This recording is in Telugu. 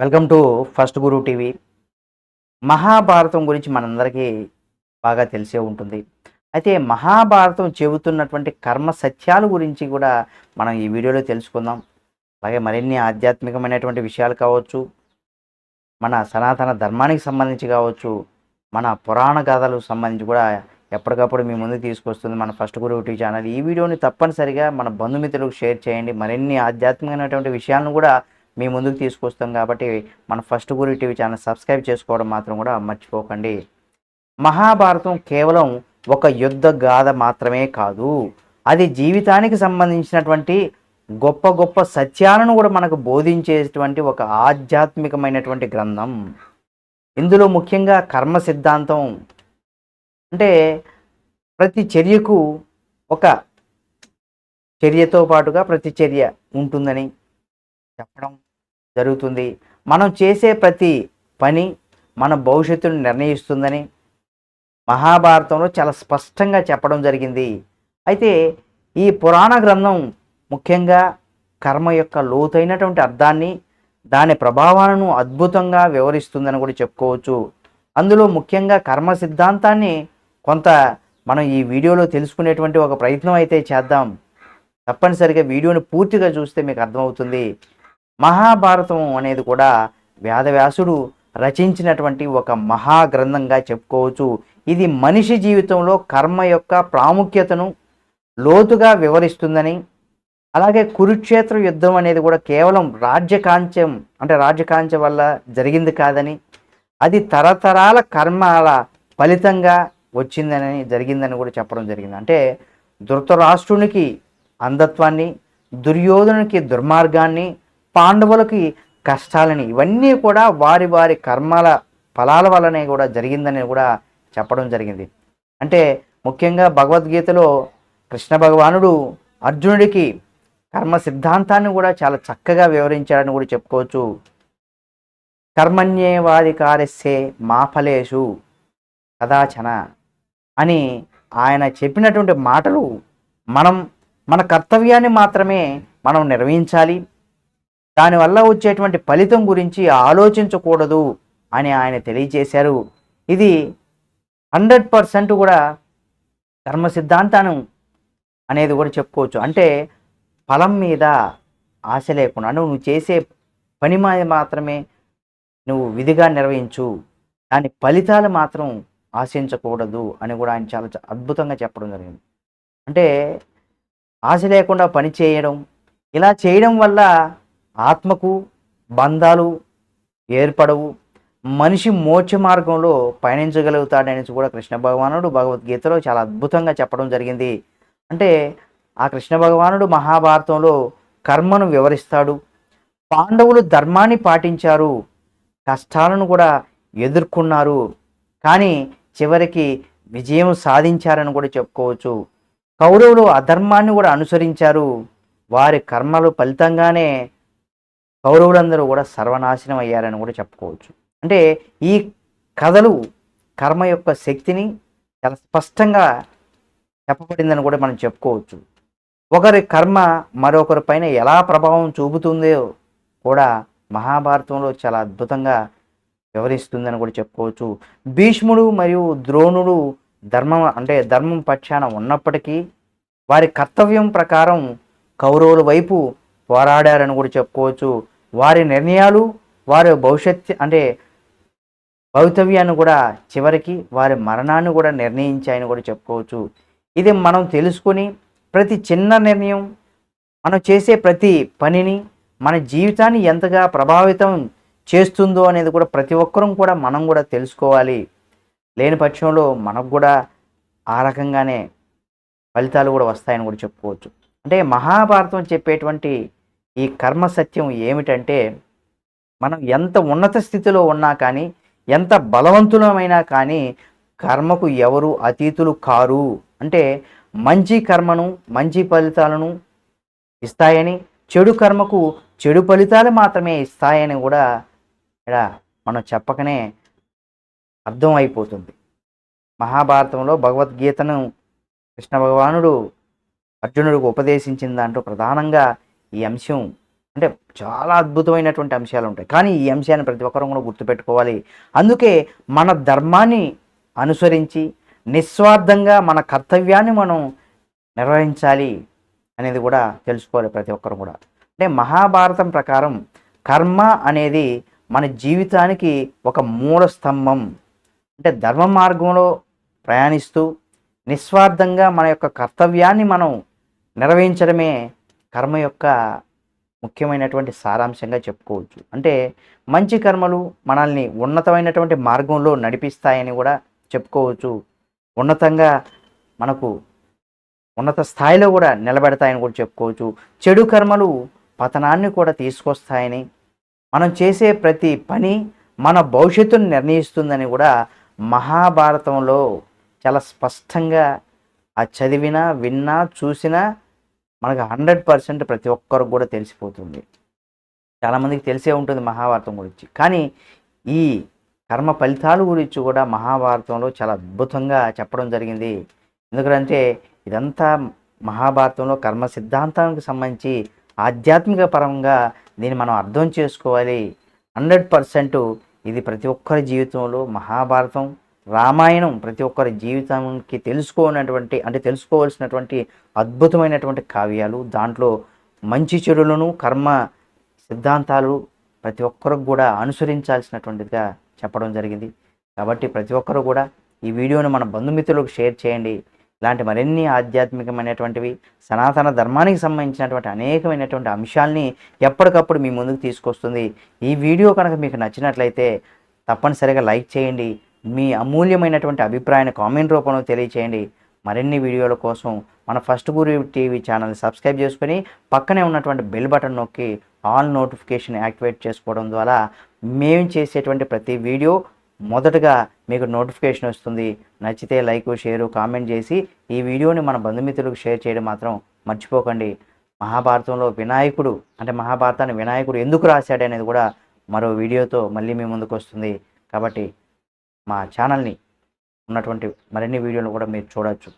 Welcome to first Guru TV. Mahabharatam గురించి మనందరికీ బాగా తెలిసే ఉంటుంది. అయితే మహాభారతం చెబుతున్నటువంటి కర్మ సత్యాల గురించి కూడా మనం ఈ వీడియోలో తెలుసుకుందాం. అలాగే మరిన్ని ఆధ్యాత్మికమైనటువంటి విషయాలు కావచ్చు మన సనాతన ధర్మానికి సంబంధించి కావచ్చు మన పురాణ గాథలకు సంబంధించి కూడా ఎప్పటికప్పుడు మీ ముందు తీసుకొస్తుంది మన ఫస్ట్ గురు టీవీ ఛానల్. ఈ వీడియోని తప్పనిసరిగా మన బంధుమిత్రులకు షేర్ చేయండి. మరిన్ని ఆధ్యాత్మికమైనటువంటి విషయాలను కూడా మీ ముందుకు తీసుకొస్తాం కాబట్టి మన ఫస్ట్ గురి టీవీ ఛానల్ సబ్స్క్రైబ్ చేసుకోవడం మాత్రం కూడా మర్చిపోకండి. మహాభారతం కేవలం ఒక యుద్ధ గాథ మాత్రమే కాదు. అది జీవితానికి సంబంధించినటువంటి గొప్ప గొప్ప సత్యాలను కూడా మనకు బోధించేటువంటి ఒక ఆధ్యాత్మికమైనటువంటి గ్రంథం. ఇందులో ముఖ్యంగా కర్మ సిద్ధాంతం అంటే ప్రతి చర్యకు ఒక చర్యతో పాటుగా ప్రతి చర్య ఉంటుందని చెప్పడం జరుగుతుంది. మనం చేసే ప్రతి పని మన భవిష్యత్తును నిర్ణయిస్తుందని మహాభారతంలో చాలా స్పష్టంగా చెప్పడం జరిగింది. అయితే ఈ పురాణ గ్రంథం ముఖ్యంగా కర్మ యొక్క లోతైనటువంటి అర్థాన్ని దాని ప్రభావాలను అద్భుతంగా వివరిస్తుందని కూడా చెప్పుకోవచ్చు. అందులో ముఖ్యంగా కర్మ సిద్ధాంతాన్ని కొంత మనం ఈ వీడియోలో తెలుసుకునేటువంటి ఒక ప్రయత్నం అయితే చేద్దాం. తప్పనిసరిగా వీడియోని పూర్తిగా చూస్తే మీకు అర్థమవుతుంది. మహాభారతం అనేది కూడా వేదవ్యాసుడు రచించినటువంటి ఒక మహాగ్రంథంగా చెప్పుకోవచ్చు. ఇది మనిషి జీవితంలో కర్మ యొక్క ప్రాముఖ్యతను లోతుగా వివరిస్తుందని అలాగే కురుక్షేత్ర యుద్ధం అనేది కూడా కేవలం రాజ్యకాంక్షం అంటే రాజ్యకాంక్ష వల్ల జరిగింది కాదని అది తరతరాల కర్మల ఫలితంగా వచ్చిందని జరిగిందని కూడా చెప్పడం జరిగింది. అంటే ధృతరాష్ట్రునికి అంధత్వాన్ని దుర్యోధనునికి దుర్మార్గాన్ని పాండవులకి కష్టాలని ఇవన్నీ కూడా వారి వారి కర్మల ఫలాల వల్లనే కూడా జరిగిందని కూడా చెప్పడం జరిగింది. అంటే ముఖ్యంగా భగవద్గీతలో కృష్ణ భగవానుడు అర్జునుడికి కర్మ సిద్ధాంతాన్ని కూడా చాలా చక్కగా వివరించాడని కూడా చెప్పుకోవచ్చు. కర్మణ్యేవాధికారస్యే మా మాఫలేషు కదాచన అని ఆయన చెప్పినటువంటి మాటలు మనం మన కర్తవ్యాన్ని మాత్రమే మనం నిర్వహించాలి. దానివల్ల వచ్చేటువంటి ఫలితం గురించి ఆలోచించకూడదు అని ఆయన తెలియజేశారు. ఇది హండ్రెడ్ పర్సెంట్ కూడా కర్మ సిద్ధాంతాన్ని అనేది కూడా చెప్పుకోవచ్చు. అంటే ఫలం మీద ఆశ లేకుండా నువ్వు చేసే పని మాత్రమే నువ్వు విధిగా నిర్వహించు. దాని ఫలితాలు మాత్రం ఆశించకూడదు అని కూడా ఆయన చాలా అద్భుతంగా చెప్పడం జరిగింది. అంటే ఆశ లేకుండా పని చేయడం ఇలా చేయడం వల్ల ఆత్మకు బంధాలు ఏర్పడవు. మనిషి మోక్ష మార్గంలో పయనించగలుగుతాడనేసి కూడా కృష్ణ భగవానుడు భగవద్గీతలో చాలా అద్భుతంగా చెప్పడం జరిగింది. అంటే ఆ కృష్ణ భగవానుడు మహాభారతంలో కర్మను వివరిస్తాడు. పాండవులు ధర్మాన్ని పాటించారు. కష్టాలను కూడా ఎదుర్కొన్నారు. కానీ చివరికి విజయం సాధించారని కూడా చెప్పుకోవచ్చు. కౌరవులు అధర్మాన్ని కూడా అనుసరించారు. వారి కర్మలు ఫలితంగానే కౌరవులందరూ కూడా సర్వనాశనం అయ్యారని కూడా చెప్పుకోవచ్చు. అంటే ఈ కథలు కర్మ యొక్క శక్తిని చాలా స్పష్టంగా చెప్పబడిందని కూడా మనం చెప్పుకోవచ్చు. ఒకరి కర్మ మరొకరి పైన ఎలా ప్రభావం చూపుతుందో కూడా మహాభారతంలో చాలా అద్భుతంగా వివరిస్తుందని కూడా చెప్పుకోవచ్చు. భీష్ముడు మరియు ద్రోణుడు ధర్మం అంటే ధర్మం పక్షాన ఉన్నప్పటికీ వారి కర్తవ్యం ప్రకారం కౌరవుల వైపు పోరాడారని కూడా చెప్పుకోవచ్చు. వారి నిర్ణయాలు వారి భవిష్యత్ అంటే భవితవ్యాన్ని కూడా చివరికి వారి మరణాన్ని కూడా నిర్ణయించాయని కూడా చెప్పుకోవచ్చు. ఇది మనం తెలుసుకొని ప్రతి చిన్న నిర్ణయం మనం చేసే ప్రతి పనిని మన జీవితాన్ని ఎంతగా ప్రభావితం చేస్తుందో అనేది కూడా ప్రతి ఒక్కరూ కూడా మనం కూడా తెలుసుకోవాలి. లేని పక్షంలో మనకు కూడా ఆ రకంగానే ఫలితాలు కూడా వస్తాయని కూడా చెప్పుకోవచ్చు. అంటే మహాభారతం చెప్పేటువంటి ఈ కర్మ సత్యం ఏమిటంటే మనం ఎంత ఉన్నత స్థితిలో ఉన్నా కానీ ఎంత బలవంతులమైనా కానీ కర్మకు ఎవరు అతీతులు కారు. అంటే మంచి కర్మను మంచి ఫలితాలను ఇస్తాయని చెడు కర్మకు చెడు ఫలితాలు మాత్రమే ఇస్తాయని కూడా ఇక్కడ మనం చెప్పకనే అర్థం అయిపోతుంది మహాభారతంలో భగవద్గీతను కృష్ణ భగవానుడు అర్జునుడికి ఉపదేశించిన దాంట్లో ప్రధానంగా ఈ అంశం అంటే చాలా అద్భుతమైనటువంటి అంశాలు ఉంటాయి. కానీ ఈ అంశాన్ని ప్రతి ఒక్కరూ కూడా గుర్తుపెట్టుకోవాలి. అందుకే మన ధర్మాన్ని అనుసరించి నిస్వార్థంగా మన కర్తవ్యాన్ని మనం నిర్వహించాలి అనేది కూడా తెలుసుకోవాలి ప్రతి ఒక్కరు కూడా. అంటే మహాభారతం ప్రకారం కర్మ అనేది మన జీవితానికి ఒక మూల స్తంభం. అంటే ధర్మ మార్గంలో ప్రయాణిస్తూ నిస్వార్థంగా మన యొక్క కర్తవ్యాన్ని మనం నిర్వహించడమే కర్మ యొక్క ముఖ్యమైనటువంటి సారాంశంగా చెప్పుకోవచ్చు. అంటే మంచి కర్మలు మనల్ని ఉన్నతమైనటువంటి మార్గంలో నడిపిస్తాయని కూడా చెప్పుకోవచ్చు. ఉన్నతంగా మనకు ఉన్నత స్థాయిలో కూడా నిలబెడతాయని కూడా చెప్పుకోవచ్చు. చెడు కర్మలు పతనాన్ని కూడా తీసుకొస్తాయని మనం చేసే ప్రతి పని మన భవిష్యత్తును నిర్ణయిస్తుందని కూడా మహాభారతంలో చాలా స్పష్టంగా ఆ చదివినా విన్నా చూసినా మనకు హండ్రెడ్ పర్సెంట్ ప్రతి ఒక్కరికి కూడా తెలిసిపోతుంది. చాలామందికి తెలిసే ఉంటుంది మహాభారతం గురించి. కానీ ఈ కర్మ ఫలితాల గురించి కూడా మహాభారతంలో చాలా అద్భుతంగా చెప్పడం జరిగింది. ఎందుకంటే ఇదంతా మహాభారతంలో కర్మ సిద్ధాంతానికి సంబంధించి ఆధ్యాత్మిక పరంగా దీన్ని మనం అర్థం చేసుకోవాలి. హండ్రెడ్ పర్సెంట్ ఇది ప్రతి ఒక్కరి జీవితంలో మహాభారతం. రామాయణం ప్రతి ఒక్కరి జీవితానికి తెలుసుకోనటువంటి అంటే తెలుసుకోవాల్సినటువంటి అద్భుతమైనటువంటి కావ్యాలు దాంట్లో మంచి చెడులను కర్మ సిద్ధాంతాలు ప్రతి ఒక్కరికి కూడా అనుసరించాల్సినటువంటిదిగా చెప్పడం జరిగింది. కాబట్టి ప్రతి ఒక్కరు కూడా ఈ వీడియోను మన బంధుమిత్రులకు షేర్ చేయండి. ఇలాంటి మరిన్ని ఆధ్యాత్మికమైనటువంటివి సనాతన ధర్మానికి సంబంధించినటువంటి అనేకమైనటువంటి అంశాల్ని ఎప్పటికప్పుడు మీ ముందుకు తీసుకొస్తుంది. ఈ వీడియో కనుక మీకు నచ్చినట్లయితే తప్పనిసరిగా లైక్ చేయండి. మీ అమూల్యమైనటువంటి అభిప్రాయాన్ని కామెంట్ రూపంలో తెలియచేయండి. మరిన్ని వీడియోల కోసం మన ఫస్ట్ గురి టీవీ ఛానల్ సబ్స్క్రైబ్ చేసుకొని పక్కనే ఉన్నటువంటి బెల్ బటన్ నొక్కి ఆల్ నోటిఫికేషన్ యాక్టివేట్ చేసుకోవడం ద్వారా మేము చేసేటువంటి ప్రతి వీడియో మొదటగా మీకు నోటిఫికేషన్ వస్తుంది. నచ్చితే లైక్ షేరు కామెంట్ చేసి ఈ వీడియోని మన బంధుమిత్రులకు షేర్ చేయడం మాత్రం మర్చిపోకండి. మహాభారతంలో వినాయకుడు అంటే మహాభారతాన్ని వినాయకుడు ఎందుకు రాశాడు అనేది కూడా మరో వీడియోతో మళ్ళీ మీ ముందుకు వస్తుంది. కాబట్టి మా ఛానల్ని ఉన్నటువంటి మరిన్ని వీడియోలు కూడా మీరు చూడొచ్చు.